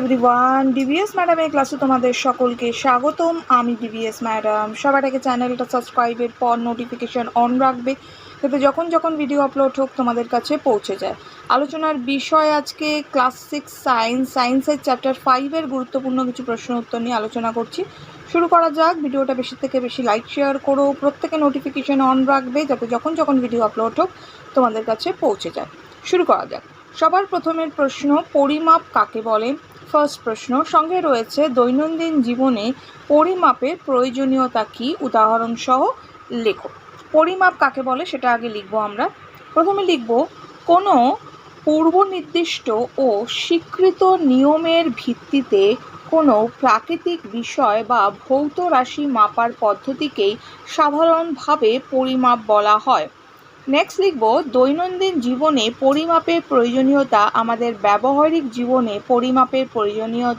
Everyone DVS ম্যাডামের ক্লাসে তোমাদের সকলকে স্বাগতম। আমি ডিভিএস ম্যাডাম সবার আগে চ্যানেলটা সাবস্ক্রাইবের পর নোটিফিকেশন অন রাখবে, যাতে যখন যখন ভিডিও আপলোড হোক তোমাদের কাছে পৌঁছে যায়। আলোচনার বিষয় আজকে ক্লাস সিক্স সায়েন্স সায়েন্সের চ্যাপ্টার ফাইভের গুরুত্বপূর্ণ কিছু প্রশ্ন উত্তর নিয়ে আলোচনা করছি। শুরু করা যাক, ভিডিওটা বেশি থেকে বেশি লাইক শেয়ার করো, প্রত্যেকে নোটিফিকেশান অন রাখবে, যাতে যখন যখন ভিডিও আপলোড হোক তোমাদের কাছে পৌঁছে যায়। শুরু করা যাক। সবার প্রথমের প্রশ্ন, পরিমাপ কাকে বলে? ফার্স্ট প্রশ্ন, সঙ্গে রয়েছে দৈনন্দিন জীবনে পরিমাপের প্রয়োজনীয়তা কী? উদাহরণসহ লেখো। পরিমাপ কাকে বলে সেটা আগে লিখব আমরা। প্রথমে লিখব, কোনো পূর্ব নির্দিষ্ট ও স্বীকৃত নিয়মের ভিত্তিতে কোনো প্রাকৃতিক বিষয় বা ভৌত রাশি মাপার পদ্ধতিকেই সাধারণভাবে পরিমাপ বলা হয়। নেক্সট লিখব, দৈনন্দিন জীবনে পরিমাপের প্রয়োজনীয়তা, আমাদের ব্যবহারিক জীবনে পরিমাপের প্রয়োজনীয়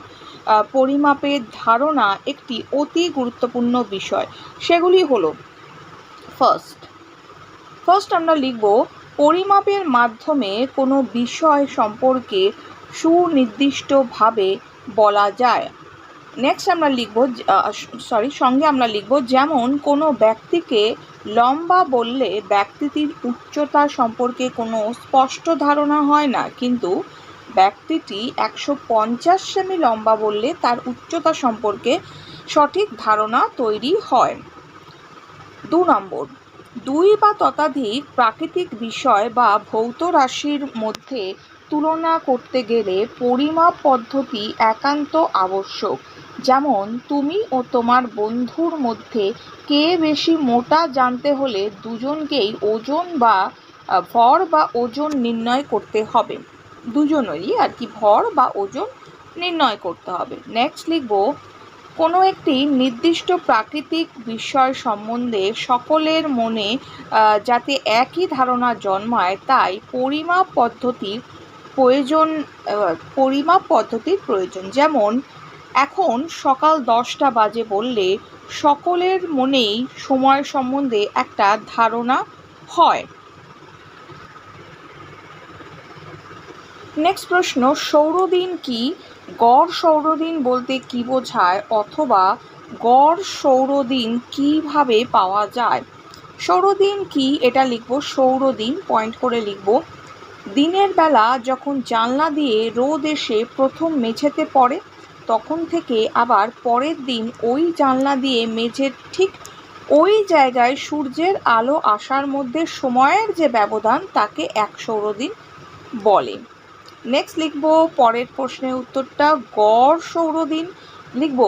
পরিমাপের ধারণা একটি অতি গুরুত্বপূর্ণ বিষয়। সেগুলি হলো ফার্স্ট ফার্স্ট আমরা লিখব, পরিমাপের মাধ্যমে কোনো বিষয় সম্পর্কে সুনির্দিষ্টভাবে বলা যায়। নেক্সট আমরা লিখব সরি সঙ্গে আমরা লিখব, যেমন কোনো ব্যক্তিকে লম্বা বললে ব্যক্তিটির উচ্চতা সম্পর্কে কোনো স্পষ্ট ধারণা হয় না, কিন্তু ব্যক্তিটি একশো পঞ্চাশ সেমি লম্বা বললে তার উচ্চতা সম্পর্কে সঠিক ধারণা তৈরি হয়। দু নম্বর, দুই বা ততাধিক প্রাকৃতিক বিষয় বা ভৌত রাশির মধ্যে তুলনা করতে গেলে পরিমাপ পদ্ধতি একান্ত আবশ্যক। যেমন তুমি ও তোমার বন্ধুর মধ্যে কে বেশি মোটা জানতে হলে দুজনকেই ওজন বা ভর বা ওজন নির্ণয় করতে হবে। দুজনেরই আর কি ভর বা ওজন নির্ণয় করতে হবে। নেক্সট লিখব, কোনো একটি নির্দিষ্ট প্রাকৃতিক বিষয় সম্বন্ধে সকলের মনে যাতে একই ধারণা জন্মায়, তাই পরিমাপ পদ্ধতির প্রয়োজন পরিমাপ পদ্ধতির প্রয়োজন। যেমন এখন সকাল দশটা বাজে বললে সকলের মনেই সময় সম্বন্ধে একটা ধারণা হয়। নেক্সট প্রশ্ন, সৌরদিন কি? গড় সৌরদিন বলতে কি বোঝায় অথবা গড় সৌরদিন কীভাবে পাওয়া যায়? সৌরদিন কি? এটা লিখব, সৌরদিন পয়েন্ট করে লিখব। দিনের বেলা যখন জানলা দিয়ে রোদ এসে প্রথম মেঝেতে পড়ে তখন থেকে আবার পরের দিন ওই জানলা দিয়ে মেঝের ঠিক ওই জায়গায় সূর্যের আলো আসার মধ্যে সময়ের যে ব্যবধান তাকে এক সৌরদিন বলে। নেক্সট লিখব, পরের প্রশ্নের উত্তরটা গড় সৌরদিন। লিখব,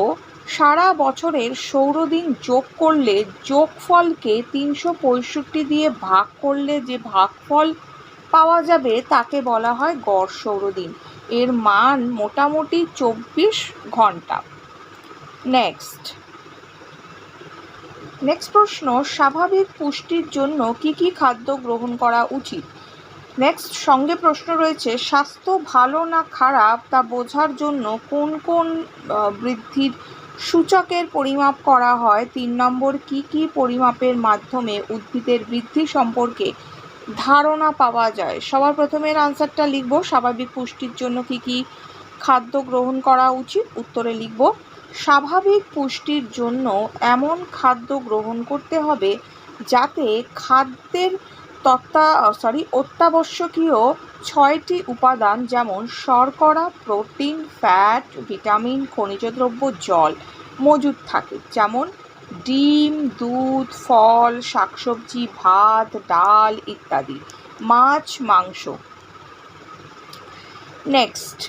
সারা বছরের সৌরদিন যোগ করলে যোগফলকে তিনশো পঁয়ষট্টি দিয়ে ভাগ করলে যে ভাগফল পাওয়া যাবে তাকে বলা হয় গড় সৌরদিন। এর মান মোটামুটি চব্বিশ ঘণ্টা। নেক্সট নেক্সট প্রশ্ন, স্বাভাবিক পুষ্টির জন্য কি কি খাদ্য গ্রহণ করা উচিত? নেক্সট সঙ্গে প্রশ্ন রয়েছে, স্বাস্থ্য ভালো না খারাপ তা বোঝার জন্য কোন কোন বৃদ্ধির সূচকের পরিমাপ করা হয়? তিন নম্বর, কি কি পরিমাপের মাধ্যমে উদ্ভিদের বৃদ্ধি সম্পর্কে ধারণা পাওয়া যায়। সবার প্রথমের আনসারটা লিখব, স্বাভাবিক পুষ্টির জন্য কি কি খাদ্য গ্রহণ করা উচিত, উত্তরে লিখব, স্বাভাবিক পুষ্টির জন্য এমন খাদ্য গ্রহণ করতে হবে যাতে খাদ্যের তত্ত্বা সরি অত্যাবশ্যকীয় ছয়টি উপাদান যেমন শর্করা, প্রোটিন ফ্যাট ভিটামিন খনিজ দ্রব্য জল মজুদ থাকে। যেমন ডিম, দুধ, ফল, শাকসবজি, ভাত, ডাল ইত্যাদি। মাছ, মাংস। নেক্সট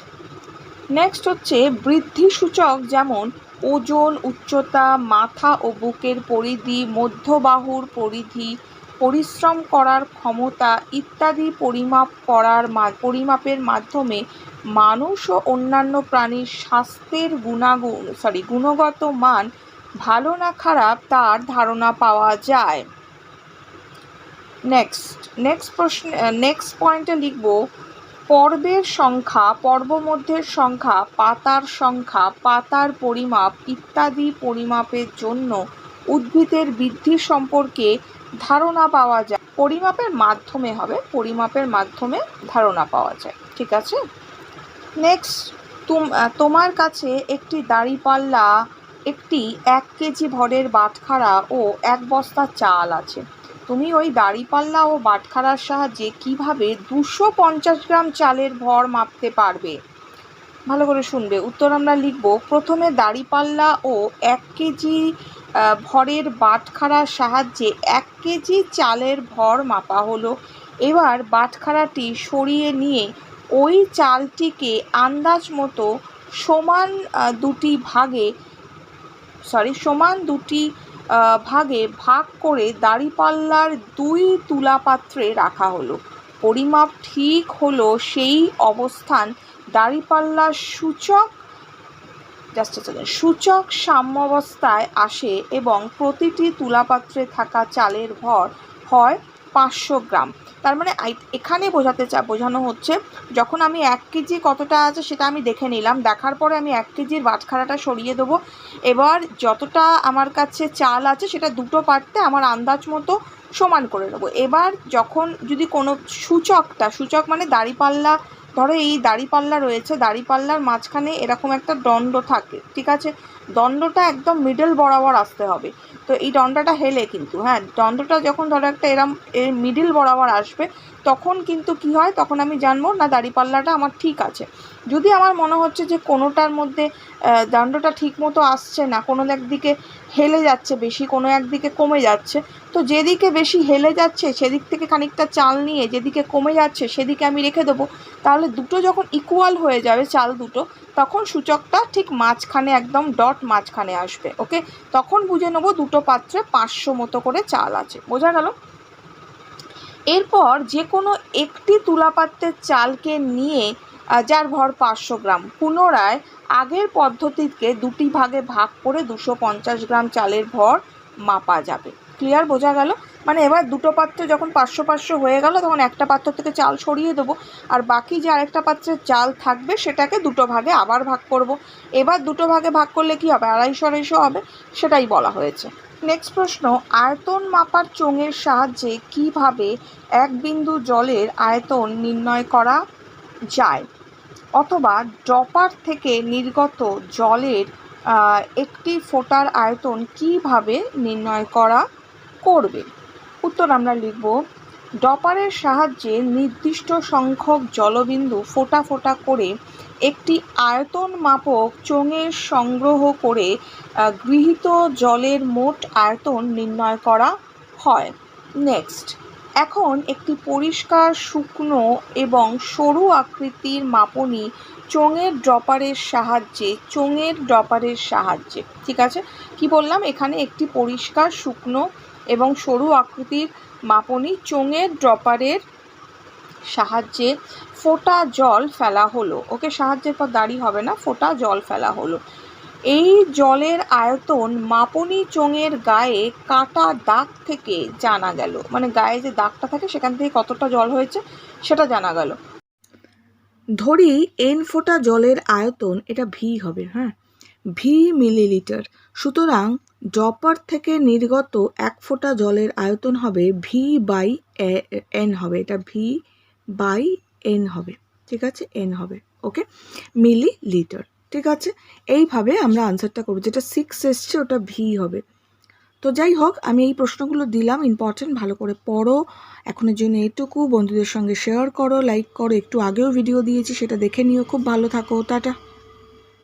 নেক্সট হচ্ছে বৃদ্ধি সূচক যেমন ওজন, উচ্চতা, মাথা ও বুকের পরিধি, মধ্যবাহুর পরিধি, পরিশ্রম করার ক্ষমতা ইত্যাদি পরিমাপ করার পরিমাপের মাধ্যমে মানুষ ও অন্যান্য প্রাণীর স্বাস্থ্যের গুণাগুণ সরি গুণগত মান ভালো না খারাপ তার ধারণা পাওয়া যায়। নেক্সট নেক্সট প্রশ্ন নেক্সট পয়েন্টে লিখব, পর্বের সংখ্যা, পর্বমধ্যের সংখ্যা, পাতার সংখ্যা, পাতার পরিমাপ ইত্যাদি পরিমাপের জন্য উদ্ভিদের বৃদ্ধি সম্পর্কে ধারণা পাওয়া যায়। পরিমাপের মাধ্যমে হবে, পরিমাপের মাধ্যমে ধারণা পাওয়া যায়। ঠিক আছে? নেক্সট তুম তোমার কাছে একটি দাঁড়িপাল্লা একটি এক কেজি ভরের বাটখারা ও এক বস্তা চাল আছে। তুমি ওই দাঁড়িপাল্লা ও বাটখারার সাহায্যে কীভাবে দুশো পঞ্চাশ গ্রাম চালের ভর মাপতে পারবে? ভালো করে শুনবে। উত্তর আমরা লিখব, প্রথমে দাঁড়িপাল্লা ও এক কেজি ভরের বাটখারার সাহায্যে এক কেজি চালের ভর মাপা হলো। এবার বাটখারাটি সরিয়ে নিয়ে ওই চালটিকে আন্দাজ মতো সমান দুটি ভাগে সরি সমান দুটি ভাগে ভাগ করে দাঁড়িপাল্লার দুই তুলা পাত্রে রাখা হলো। পরিমাপ ঠিক হলো সেই অবস্থান দাঁড়িপাল্লার সূচক সূচক সাম্যাবস্থায় আসে এবং প্রতিটি তুলাপাত্রে থাকা চালের ভর হয় পাঁচশো গ্রাম। তার মানে এখানে বোঝাতে চা, বোঝানো হচ্ছে, যখন আমি এক কেজি কতটা আছে সেটা আমি দেখে নিলাম, দেখার পরে আমি এক কেজির বাটখারাটা সরিয়ে দেবো। এবার যতটা আমার কাছে চাল আছে সেটা দুটো পারতে আমার আন্দাজ মতো সমান করে নেব। এবার যখন যদি কোনো সূচকটা, সূচক মানে দাঁড়িপাল্লা ধরো এই দাঁড়িপাল্লা রয়েছে, দাঁড়িপাল্লার মাঝখানে এরকম একটা দণ্ড থাকে, ঠিক আছে? দণ্ডটা একদম মিডল বরাবর আসতে হবে। তো এই দণ্ডটা হেলে কিন্তু হ্যাঁ? দণ্ডটা যখন ধরো একটা এরম মিডিল বরাবর আসবে, তখন কিন্তু কি হয়? তখন আমি জানব, না, দাঁড়িপাল্লাটা আমার ঠিক আছে। যদি আমার মনে হচ্ছে যে কোনোটার মধ্যে দণ্ডটা ঠিক মতো আসছে না, কোনো একদিকে হেলে যাচ্ছে বেশি, কোনো একদিকে কমে যাচ্ছে, তো যেদিকে বেশি হেলে যাচ্ছে, সেদিক থেকে খানিকটা চাল নিয়ে যেদিকে কমে যাচ্ছে, সেদিকে আমি রেখে দেবো। তাহলে দুটো যখন ইকুয়াল হয়ে যাবে চাল দুটো, তখন সূচকটা ঠিক মাঝখানে একদম ডট মাঝখানে আসবে ওকে তখন বুঝে নেব দুটো পাত্রে পাঁচশো মতো করে চাল আছে, বোঝা গেল? এরপর যে কোনো একটি তুলাপাত্রের চালকে নিয়ে যার ভর পাঁচশো গ্রাম, পুনরায় আগের পদ্ধতিকে দুটি ভাগে ভাগ করে দুশো পঞ্চাশ গ্রাম চালের ভর মাপা যাবে। ক্লিয়ার বোঝা গেল? মানে এবার দুটো পাত্র যখন পাঁচশো পাঁচশো হয়ে গেল, তখন একটা পাত্র থেকে চাল সরিয়ে দেবো। আর বাকি যে আরেকটা পাত্রের চাল থাকবে, সেটাকে দুটো ভাগে আবার ভাগ করব। এবার দুটো ভাগে ভাগ করলে কি হবে? আড়াইশো আড়াইশো হবে, সেটাই বলা হয়েছে। নেক্সট প্রশ্ন, আয়তন মাপার চোঙের সাহায্যে কীভাবে এক বিন্দু জলের আয়তন নির্ণয় করা যায়? অথবা ড্রপার থেকে নির্গত জলের একটি ফোটার আয়তন কীভাবে নির্ণয় করা করবে? উত্তর আমরা লিখব, ডপারের সাহায্যে নির্দিষ্ট সংখ্যক জলবিন্দু ফোঁটা ফোঁটা করে একটি আয়তন মাপক চোঙের সংগ্রহ করে গৃহীত জলের মোট আয়তন নির্ণয় করা হয়। নেক্সট এখন একটি পরিষ্কার শুকনো এবং সরু আকৃতির মাপনি চোঙের ড্রপারের সাহায্যে, চোঙের ড্রপারের সাহায্যে। ঠিক আছে? কি বললাম? এখানে একটি পরিষ্কার শুকনো এবং সরু আকৃতির মাপনি চোঙের ড্রপারের সাহায্যে ফোটা জল ফেলা হলো। ওকে, সাহায্যের পর দাঁড়ি হবে না। ফোটা জল ফেলা হলো। এই জলের আয়তন মাপনি চোঙের গায়ে কাটা দাগ থেকে জানা গেল। মানে গায়ে যে দাগটা থাকে, সেখান থেকে কতটা জল হয়েছে সেটা জানা গেল। ধরি এন ফোটা জলের আয়তন, এটা ভি হবে হ্যাঁ? ভি মিলিলিটার সুতরাং ড্রপার থেকে নির্গত এক ফোঁটা জলের আয়তন হবে ভি বাই এন হবে, এটা ভি বাই এন হবে, ঠিক আছে? এন হবে ওকে মিলি লিটার ঠিক আছে? এইভাবে আমরা আনসারটা করব। যেটা সিক্স এসছে, ওটা ভি হবে। তো যাই হোক, আমি এই প্রশ্নগুলো দিলাম ইম্পর্টেন্ট ভালো করে পড়ো। এখনের জন্য এটুকু বন্ধুদের সঙ্গে শেয়ার করো লাইক করো। একটু আগেও ভিডিও দিয়েছি, সেটা দেখে নিও। খুব ভালো থাকো। টাটা।